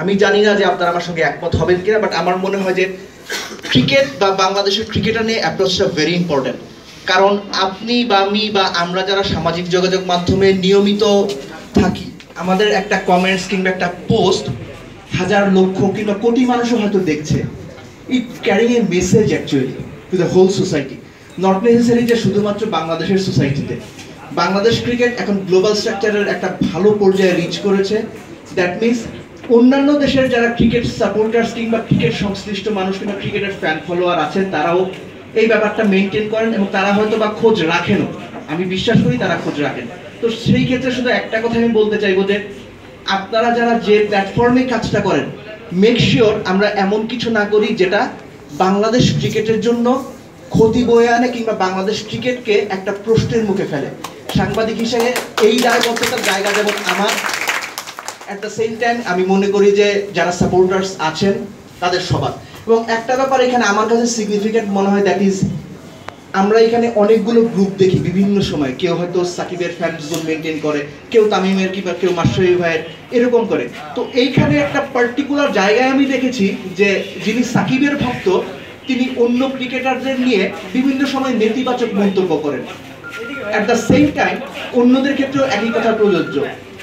আমি জানি না যে আপনারা আমার সঙ্গে একমত হবেন কিনা বাট আমার মনে হয় যে ক্রিকেট বা বাংলাদেশের ক্রিকেটার নিয়ে অ্যাপ্রোচটা ভেরি ইম্পর্টেন্ট কারণ আপনি বা আমি বা আমরা যারা সামাজিক যোগাযোগ মাধ্যমে নিয়মিত থাকি, আমাদের একটা কমেন্টস কিংবা একটা পোস্ট হাজার লক্ষ কিংবা কোটি মানুষও হয়তো দেখছে। It carrying a message actually to the whole society not necessary যে শুধুমাত্র বাংলাদেশের সোসাইটিতে বাংলাদেশ ক্রিকেট এখন গ্লোবাল স্ট্রাকচারের একটা ভালো পর্যায়ে রিচ করেছে। দ্যাট মিনস অন্যান্য দেশের যারা ক্রিকেট সাপোর্টার্স কিংবা ক্রিকেট সংশ্লিষ্ট মানুষ কিংবা ক্রিকেটের ফ্যান ফলোয়ার আছেন, তারাও এই ব্যাপারটা মেনটেন করেন এবং তারা হয়তো বা খোঁজ রাখেনও। আমি বিশ্বাস করি তারা খোঁজ রাখেন। তো সেই ক্ষেত্রে শুধু একটা কথা আমি বলতে চাইব যে, আপনারা যারা যে প্ল্যাটফর্মে কাজটা করেন মেক শিওর আমরা এমন কিছু না করি যেটা বাংলাদেশ ক্রিকেটের জন্য ক্ষতি বয়ে আনে কিংবা বাংলাদেশ ক্রিকেটকে একটা প্রশ্নের মুখে ফেলে। সাংবাদিক হিসেবে এই দায়বদ্ধতার জায়গা যেমন আমার অ্যাট দ্য সেম টাইম আমি মনে করি যে যারা সাপোর্টার্স আছেন, তাদের সবার। এবং একটা ব্যাপার এখানে আমার কাছে সিগনিফিক্যান্ট মনে হয় দ্যাট ইজ আমরা এখানে অনেকগুলো গ্রুপ দেখি বিভিন্ন সময়। কেউ হয়তো সাকিবের ফ্যান জোন মেনটেন করে, কেউ তামিমের কিংবা কেউ মাস্টারি ভাইয়ের, এরকম করে। তো এইখানে একটা পার্টিকুলার জায়গায় আমি দেখেছি যে যিনি সাকিবের ভক্ত, তিনি অন্য ক্রিকেটারদের নিয়ে বিভিন্ন সময় নেতিবাচক মন্তব্য করেন। অ্যাট দ্য সেম টাইম অন্যদের ক্ষেত্রেও একই কথা প্রযোজ্য।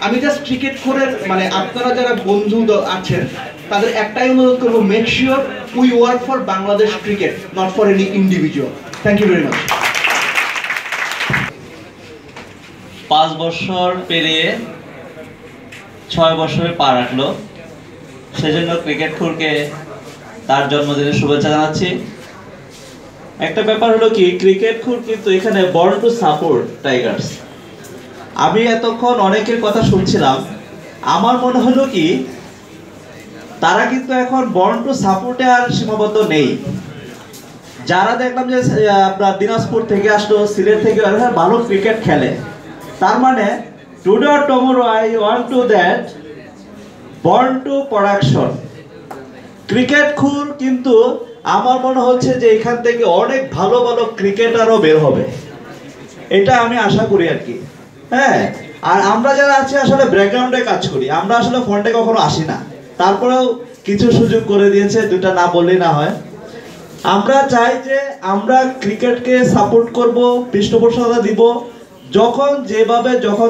আমি জাস্ট ক্রিকেট করে মানে আপনারা যারা বন্ধু আছেন, তাদের একটাই অনুরোধ করব make sure we work for Bangladesh cricket not for any individual thank you very much পাঁচ বছর পেরিয়ে ছয় বছরে পা রাখল। সেজন্য ক্রিকেট খুরকে তার জন্মদিনের শুভেচ্ছা জানাচ্ছি। একটা ব্যাপার হলো কি ক্রিকেট খুর কিন্তু এখানে বর্ন টু সাপোর্ট টাইগার্স আমি এতক্ষণ অনেকের কথা শুনছিলাম। আমার মনে হলো কি, তারা কিন্তু এখন বর্ন টু সাপোর্টে আর সীমাবদ্ধ নেই। যারা দেখলাম যে আপনার দিনাজপুর থেকে আসলো, সিলেট থেকে ভালো ক্রিকেট খেলে। তার মানে today or tomorrow I want to that born to production cricket খুর কিন্তু আমার মনে হচ্ছে যে এখান থেকে অনেক ভালো ভালো ক্রিকেটারও বের হবে। এটা আমি আশা করি আর কি। হ্যাঁ আর আমরা যারা আছি আসলে ব্যাকগ্রাউন্ডে কাজ করি, আমরা আসলে ফ্রন্টে কখনো আসি না। তারপরেও কিছু সুযোগ করে দিয়েছে দুটা না বললেই না হয়। আমরা চাই যে আমরা ক্রিকেটকে সাপোর্ট করব, পৃষ্ঠপোষকতা দিব। যখন যেভাবে, যখন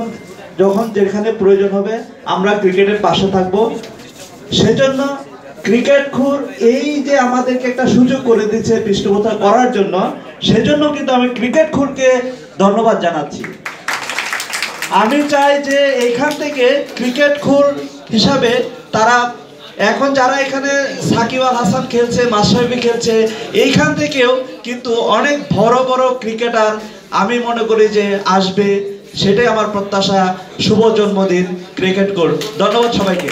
যখন যেখানে প্রয়োজন হবে, আমরা ক্রিকেটের পাশে থাকব। সেজন্য ক্রিকেট খুর এই যে আমাদেরকে একটা সুযোগ করে দিচ্ছে পৃষ্ঠপোষকতা করার জন্য, সেজন্য কিন্তু আমি ক্রিকেট খুরকে ধন্যবাদ জানাচ্ছি। আমি চাই যে এখান থেকে ক্রিকেট খুর হিসাবে তারা, এখন যারা এখানে সাকিব আল হাসান খেলছে মাসাবি খেলছে, এইখান থেকেও কিন্তু অনেক বড় বড় ক্রিকেটার আমি মনে করি যে আসবে। সেটাই আমার প্রত্যাশা। শুভ জন্মদিন, ক্রিকেট গোল। ধন্যবাদ সবাইকে।